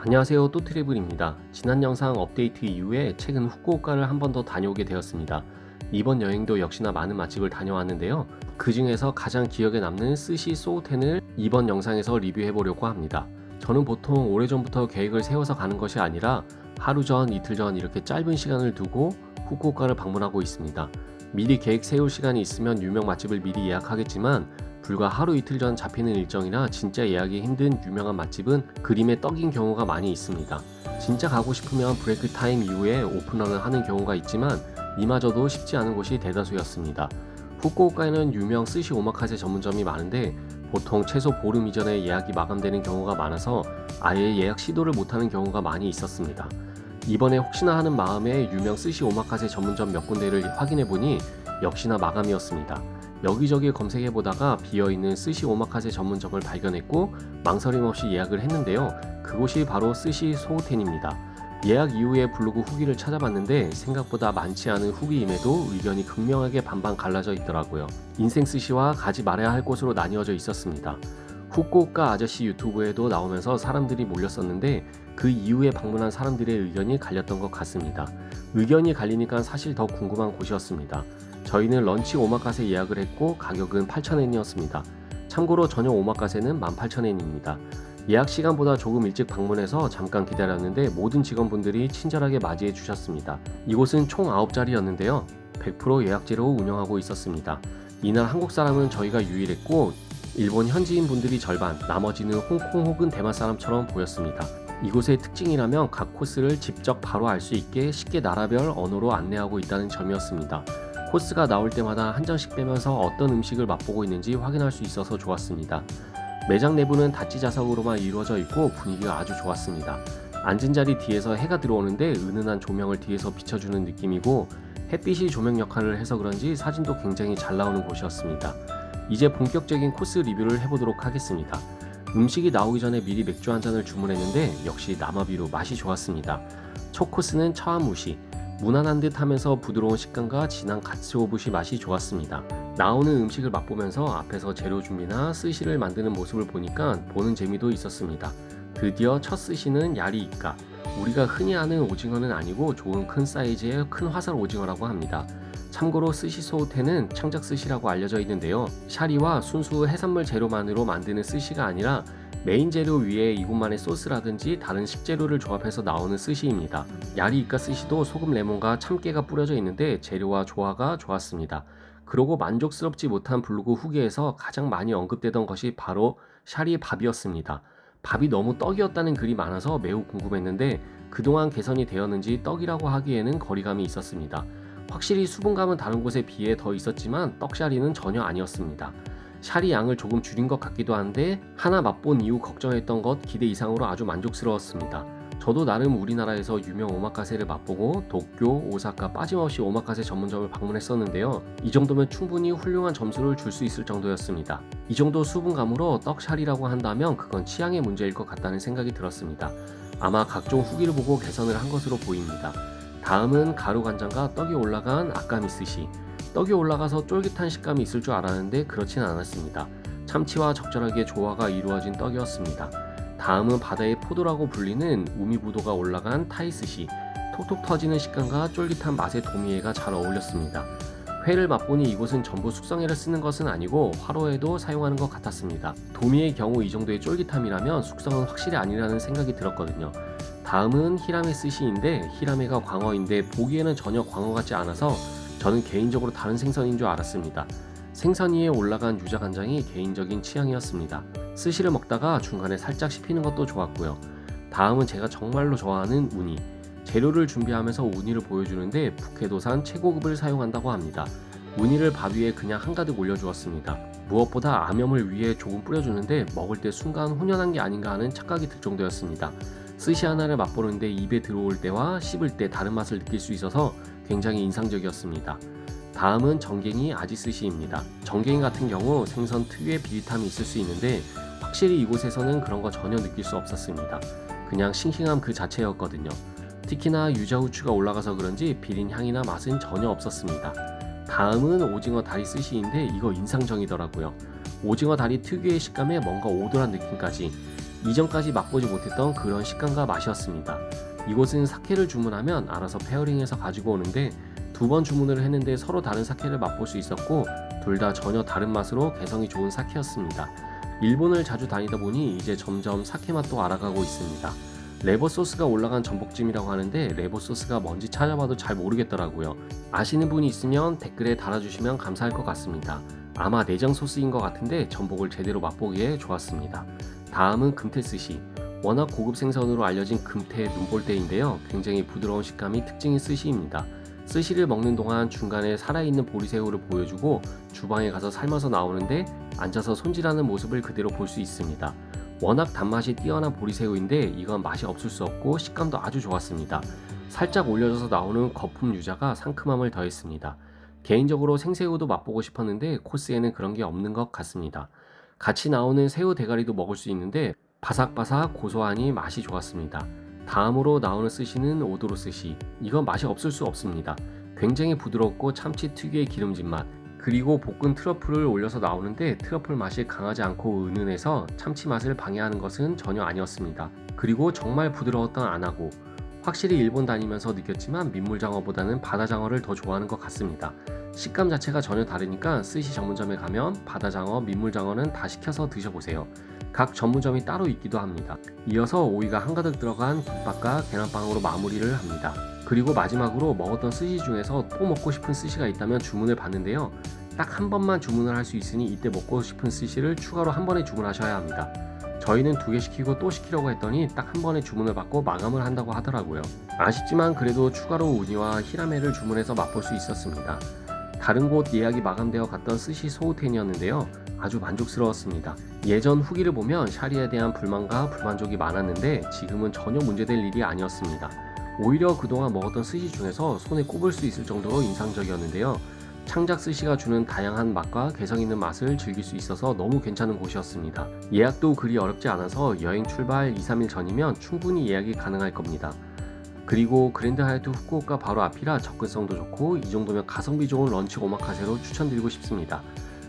안녕하세요 또트래블입니다. 지난 영상 업데이트 이후에 최근 후쿠오카를 한 번 더 다녀오게 되었습니다. 이번 여행도 역시나 많은 맛집을 다녀왔는데요. 그 중에서 가장 기억에 남는 스시 소우텐을 이번 영상에서 리뷰해 보려고 합니다. 저는 보통 오래전부터 계획을 세워서 가는 것이 아니라 하루 전, 이틀 전 이렇게 짧은 시간을 두고 후쿠오카를 방문하고 있습니다. 미리 계획 세울 시간이 있으면 유명 맛집을 미리 예약하겠지만 불과 하루 이틀 전 잡히는 일정이라 진짜 예약이 힘든 유명한 맛집은 그림에 떡인 경우가 많이 있습니다. 진짜 가고 싶으면 브레이크 타임 이후에 오픈런을 하는 경우가 있지만 이마저도 쉽지 않은 곳이 대다수였습니다. 후쿠오카에는 유명 스시 오마카세 전문점이 많은데 보통 최소 보름 이전에 예약이 마감되는 경우가 많아서 아예 예약 시도를 못하는 경우가 많이 있었습니다. 이번에 혹시나 하는 마음에 유명 스시 오마카세 전문점 몇 군데를 확인해 보니 역시나 마감이었습니다. 여기저기 검색해 보다가 비어있는 스시 오마카세 전문점을 발견했고 망설임 없이 예약을 했는데요. 그곳이 바로 스시 소호텐입니다. 예약 이후에 블로그 후기를 찾아봤는데 생각보다 많지 않은 후기임에도 의견이 극명하게 반반 갈라져 있더라고요. 인생 스시와 가지 말아야 할 곳으로 나뉘어져 있었습니다. 후쿠오카 아저씨 유튜브에도 나오면서 사람들이 몰렸었는데 그 이후에 방문한 사람들의 의견이 갈렸던 것 같습니다. 의견이 갈리니까 사실 더 궁금한 곳이었습니다. 저희는 런치 오마카세 예약을 했고 가격은 8,000엔이었습니다. 참고로 저녁 오마카세는 18,000엔입니다. 예약 시간보다 조금 일찍 방문해서 잠깐 기다렸는데 모든 직원분들이 친절하게 맞이해 주셨습니다. 이곳은 총 9자리였는데요. 100% 예약제로 운영하고 있었습니다. 이날 한국 사람은 저희가 유일했고 일본 현지인 분들이 절반, 나머지는 홍콩 혹은 대만 사람처럼 보였습니다. 이곳의 특징이라면 각 코스를 직접 바로 알 수 있게 쉽게 나라별 언어로 안내하고 있다는 점이었습니다. 코스가 나올 때마다 한 장씩 빼면서 어떤 음식을 맛보고 있는지 확인할 수 있어서 좋았습니다. 매장 내부는 다찌 자석으로만 이루어져 있고 분위기가 아주 좋았습니다. 앉은 자리 뒤에서 해가 들어오는데 은은한 조명을 뒤에서 비춰주는 느낌이고 햇빛이 조명 역할을 해서 그런지 사진도 굉장히 잘 나오는 곳이었습니다. 이제 본격적인 코스 리뷰를 해보도록 하겠습니다. 음식이 나오기 전에 미리 맥주 한 잔을 주문했는데 역시 남아비로 맛이 좋았습니다. 첫 코스는 차와무시, 무난한 듯 하면서 부드러운 식감과 진한 가츠오부시 맛이 좋았습니다. 나오는 음식을 맛보면서 앞에서 재료 준비나 스시를 만드는 모습을 보니까 보는 재미도 있었습니다. 드디어 첫 스시는 야리 이까. 우리가 흔히 아는 오징어는 아니고 좋은 큰 사이즈의 큰 화살 오징어라고 합니다. 참고로 스시 소호테는 창작 스시라고 알려져 있는데요. 샤리와 순수 해산물 재료만으로 만드는 스시가 아니라 메인 재료 위에 이곳만의 소스라든지 다른 식재료를 조합해서 나오는 스시입니다. 야리 이까 스시도 소금 레몬과 참깨가 뿌려져 있는데 재료와 조화가 좋았습니다. 그러고 만족스럽지 못한 블로그 후기에서 가장 많이 언급되던 것이 바로 샤리 밥이었습니다. 밥이 너무 떡이었다는 글이 많아서 매우 궁금했는데 그동안 개선이 되었는지 떡이라고 하기에는 거리감이 있었습니다. 확실히 수분감은 다른 곳에 비해 더 있었지만 떡샤리는 전혀 아니었습니다. 샤리 양을 조금 줄인 것 같기도 한데 하나 맛본 이후 걱정했던 것 기대 이상으로 아주 만족스러웠습니다. 저도 나름 우리나라에서 유명 오마카세를 맛보고 도쿄, 오사카 빠짐없이 오마카세 전문점을 방문했었는데요. 이 정도면 충분히 훌륭한 점수를 줄 수 있을 정도였습니다. 이 정도 수분감으로 떡샤리라고 한다면 그건 취향의 문제일 것 같다는 생각이 들었습니다. 아마 각종 후기를 보고 개선을 한 것으로 보입니다. 다음은 가루 간장과 떡이 올라간 아까미 스시. 떡이 올라가서 쫄깃한 식감이 있을 줄 알았는데 그렇진 않았습니다. 참치와 적절하게 조화가 이루어진 떡이었습니다. 다음은 바다의 포도라고 불리는 우미부도가 올라간 타이스시. 톡톡 터지는 식감과 쫄깃한 맛의 도미에가 잘 어울렸습니다. 회를 맛보니 이곳은 전부 숙성회를 쓰는 것은 아니고 화로에도 사용하는 것 같았습니다. 도미의 경우 이 정도의 쫄깃함이라면 숙성은 확실히 아니라는 생각이 들었거든요. 다음은 히라메 스시인데 히라메가 광어인데 보기에는 전혀 광어 같지 않아서 저는 개인적으로 다른 생선인 줄 알았습니다. 생선 위에 올라간 유자 간장이 개인적인 취향이었습니다. 스시를 먹다가 중간에 살짝 씹히는 것도 좋았고요. 다음은 제가 정말로 좋아하는 우니. 재료를 준비하면서 우니를 보여주는데 북해도산 최고급을 사용한다고 합니다. 우니를 밥 위에 그냥 한가득 올려주었습니다. 무엇보다 암염을 위에 조금 뿌려주는데 먹을 때 순간 혼연한 게 아닌가 하는 착각이 들 정도였습니다. 스시 하나를 맛보는데 입에 들어올 때와 씹을 때 다른 맛을 느낄 수 있어서 굉장히 인상적이었습니다. 다음은 정갱이 아지스시입니다. 정갱이 같은 경우 생선 특유의 비릿함이 있을 수 있는데 확실히 이곳에서는 그런 거 전혀 느낄 수 없었습니다. 그냥 싱싱함 그 자체였거든요. 특히나 유자후추가 올라가서 그런지 비린 향이나 맛은 전혀 없었습니다. 다음은 오징어 다리 스시인데 이거 인상적이더라고요. 오징어 다리 특유의 식감에 뭔가 오돌한 느낌까지 이전까지 맛보지 못했던 그런 식감과 맛이었습니다. 이곳은 사케를 주문하면 알아서 페어링해서 가지고 오는데 두 번 주문을 했는데 서로 다른 사케를 맛볼 수 있었고 둘 다 전혀 다른 맛으로 개성이 좋은 사케였습니다. 일본을 자주 다니다 보니 이제 점점 사케 맛도 알아가고 있습니다. 레버 소스가 올라간 전복찜이라고 하는데 레버 소스가 뭔지 찾아봐도 잘 모르겠더라고요. 아시는 분이 있으면 댓글에 달아주시면 감사할 것 같습니다. 아마 내장 소스인 것 같은데 전복을 제대로 맛보기에 좋았습니다. 다음은 금태 스시. 워낙 고급 생선으로 알려진 금태 눈볼대인데요. 굉장히 부드러운 식감이 특징인 스시입니다. 스시를 먹는 동안 중간에 살아있는 보리새우를 보여주고 주방에 가서 삶아서 나오는데 앉아서 손질하는 모습을 그대로 볼 수 있습니다. 워낙 단맛이 뛰어난 보리새우인데 이건 맛이 없을 수 없고 식감도 아주 좋았습니다. 살짝 올려져서 나오는 거품 유자가 상큼함을 더했습니다. 개인적으로 생새우도 맛보고 싶었는데 코스에는 그런 게 없는 것 같습니다. 같이 나오는 새우 대가리도 먹을 수 있는데 바삭바삭 고소하니 맛이 좋았습니다. 다음으로 나오는 스시는 오도로 스시. 이건 맛이 없을 수 없습니다. 굉장히 부드럽고 참치 특유의 기름진 맛. 그리고 볶은 트러플을 올려서 나오는데 트러플 맛이 강하지 않고 은은해서 참치 맛을 방해하는 것은 전혀 아니었습니다. 그리고 정말 부드러웠던 안하고 확실히 일본 다니면서 느꼈지만 민물장어보다는 바다장어를 더 좋아하는 것 같습니다. 식감 자체가 전혀 다르니까 스시 전문점에 가면 바다장어, 민물장어는 다 시켜서 드셔보세요. 각 전문점이 따로 있기도 합니다. 이어서 오이가 한가득 들어간 국밥과 계란빵으로 마무리를 합니다. 그리고 마지막으로 먹었던 스시 중에서 또 먹고 싶은 스시가 있다면 주문을 받는데요. 딱 한 번만 주문을 할 수 있으니 이때 먹고 싶은 스시를 추가로 한 번에 주문하셔야 합니다. 저희는 두 개 시키고 또 시키려고 했더니 딱 한 번에 주문을 받고 마감을 한다고 하더라고요. 아쉽지만 그래도 추가로 우니와 히라메를 주문해서 맛볼 수 있었습니다. 다른 곳 예약이 마감되어 갔던 스시 소호텐이었는데요. 아주 만족스러웠습니다. 예전 후기를 보면 샤리에 대한 불만과 불만족이 많았는데 지금은 전혀 문제될 일이 아니었습니다. 오히려 그동안 먹었던 스시 중에서 손에 꼽을 수 있을 정도로 인상적이었는데요. 창작 스시가 주는 다양한 맛과 개성 있는 맛을 즐길 수 있어서 너무 괜찮은 곳이었습니다. 예약도 그리 어렵지 않아서 여행 출발 2, 3일 전이면 충분히 예약이 가능할 겁니다. 그리고 그랜드 하얏트 후쿠오카 바로 앞이라 접근성도 좋고 이 정도면 가성비 좋은 런치 오마카세로 추천드리고 싶습니다.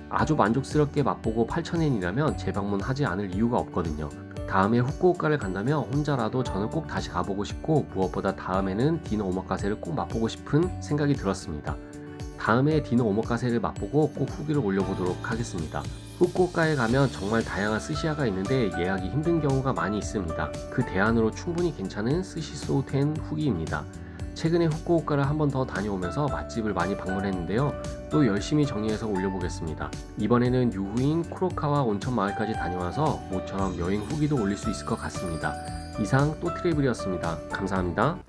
아주 만족스럽게 맛보고 8,000엔이라면 재방문하지 않을 이유가 없거든요. 다음에 후쿠오카를 간다면 혼자라도 저는 꼭 다시 가보고 싶고 무엇보다 다음에는 디노 오마카세를 꼭 맛보고 싶은 생각이 들었습니다. 다음에 디노 오마카세를 맛보고 꼭 후기를 올려보도록 하겠습니다. 후쿠오카에 가면 정말 다양한 스시야가 있는데 예약이 힘든 경우가 많이 있습니다. 그 대안으로 충분히 괜찮은 스시 소텐 후기입니다. 최근에 후쿠오카를 한 번 더 다녀오면서 맛집을 많이 방문했는데요. 또 열심히 정리해서 올려보겠습니다. 이번에는 유후인 쿠로카와 온천 마을까지 다녀와서 모처럼 여행 후기도 올릴 수 있을 것 같습니다. 이상 또 트래블이었습니다. 감사합니다.